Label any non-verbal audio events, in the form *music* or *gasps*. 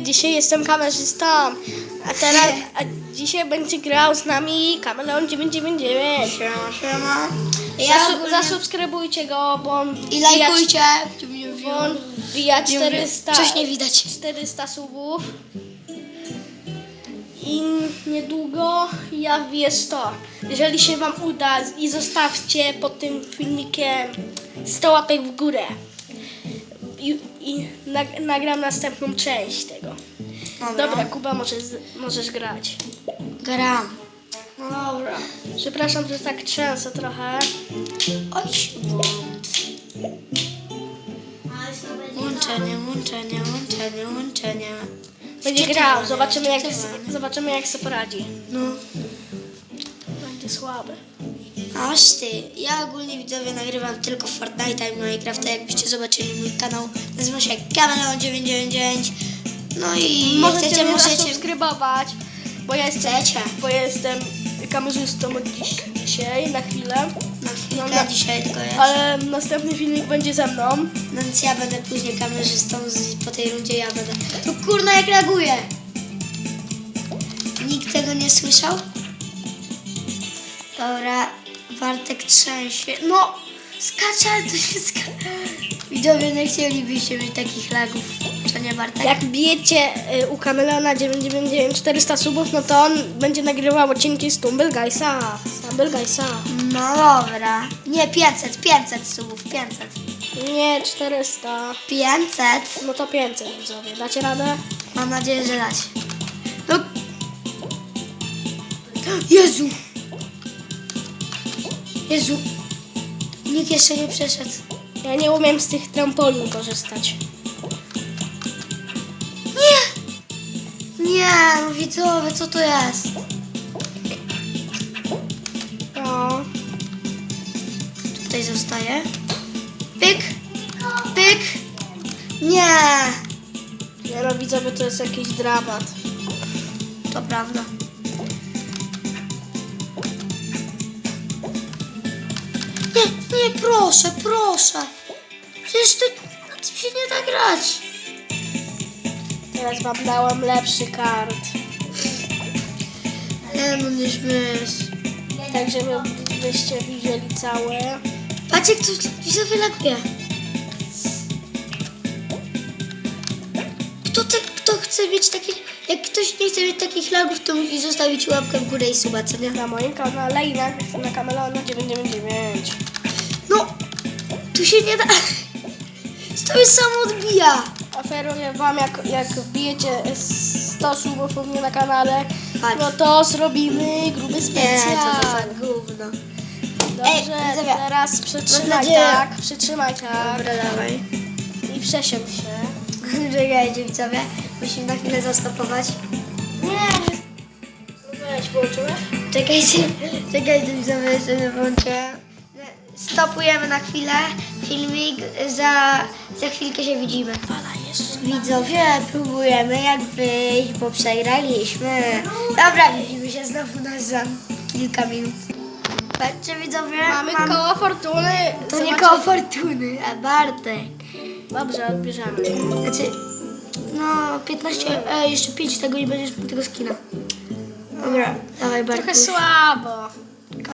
Dzisiaj jestem kamerzystą, a teraz a dzisiaj będzie grał z nami Kameleon 999. Siema, siema. Zasu, zasubskrybujcie go, bo on I wbija- lajkujcie. bo on wbija 400, Coś nie widać. 400 subów. I niedługo ja wbiję 100. Jeżeli się Wam uda i zostawcie pod tym filmikiem 100 łapek w górę. I, i nag, nagram następną część tego. Dobra, Kuba, możesz, możesz grać. Gram. No dobra. Przepraszam, że tak trzęsę trochę. Oj, Łączenie, łączenie, łączenie, łączenie. Będzie grał, zobaczymy jak, zobaczymy jak sobie poradzi. No. Będzie słaby. Aż ty. Ja ogólnie widzowie nagrywam tylko Fortnite'a i Minecrafta. Jakbyście zobaczyli mój kanał, nazywa się Kameleon999. No i Możecie chcecie, mnie możecie... zasubskrybować, bo ja jestem, Chcecie? bo ja jestem kamerzystą od dziś, dzisiaj na chwilę. Na chwilkę No, na- dzisiaj tylko jest. Ale następny filmik będzie ze mną. No więc ja będę później kamerzystą, z- po tej rundzie ja będę. No kurna jak reaguje! Nikt tego nie słyszał? Dobra, Bartek trzęsie. No! Skacze, ale to się skacze. *laughs* Widzowie, nie chcielibyście mieć takich lagów. Co nie, Bartek? Jak bijecie y, u Kameleona 999 400 subów, no to on będzie nagrywał odcinki z Tumble Guysa. Z Tumble Guysa. No dobra. Nie, 500, 500 subów, 500. Nie, 400. 500? No to 500 widzowie. Dacie radę? Mam nadzieję, że dać. No. *gasps* Jezu! Jezu! Nikt jeszcze nie przeszedł. Ja nie umiem z tych trampolin korzystać. Nie! Nie, no widzowie, co to jest? No. Tutaj zostaje. Pyk! Pyk! Nie! Nie no widzowie, to jest jakiś dramat. To prawda. Nie, nie, proszę, proszę. Przecież to, na tym się nie da grać. Teraz wam dałam lepszy kart. Nie, no nie śmiesz. Tak, żeby byście widzieli całe. Patrz jak to widzowie laguje. Kto, te, kto chce mieć takie... Jak ktoś nie mieć takich lagów, to musi zostawić łapkę w górę i suba, co nie? Na moim kanale i na, na Kameleona 999. No, tu się nie da... To jest samo odbija. Oferuję wam, jak, jak wbijecie 100 subów u mnie na kanale, Tak. no to zrobimy gruby Nie, specjal. to to za gówno. Dobrze, Ej, teraz przytrzymaj tak, przytrzymaj tak Dobra, dawaj. i przesiądź się. *laughs* Czekajcie widzowie, musimy na chwilę zastopować. Nie. Weź, włączyłeś? Czekajcie, czekajcie widzowie, jeszcze nie włączę. Stopujemy na chwilę filmik, za, za chwilkę się widzimy. Widzowie, próbujemy jak wyjść, bo przegraliśmy. Dobra, widzimy się znowu na za kilka minut. Patrzcie widzowie, Mamy mam- koło fortuny. To nie koło fortuny, a Bartek. Dobrze, odbierzemy. Znaczy, no 15, e, jeszcze 5 tego i będziesz miał tego skina. Dobra, dawaj Bartek. Trochę słabo.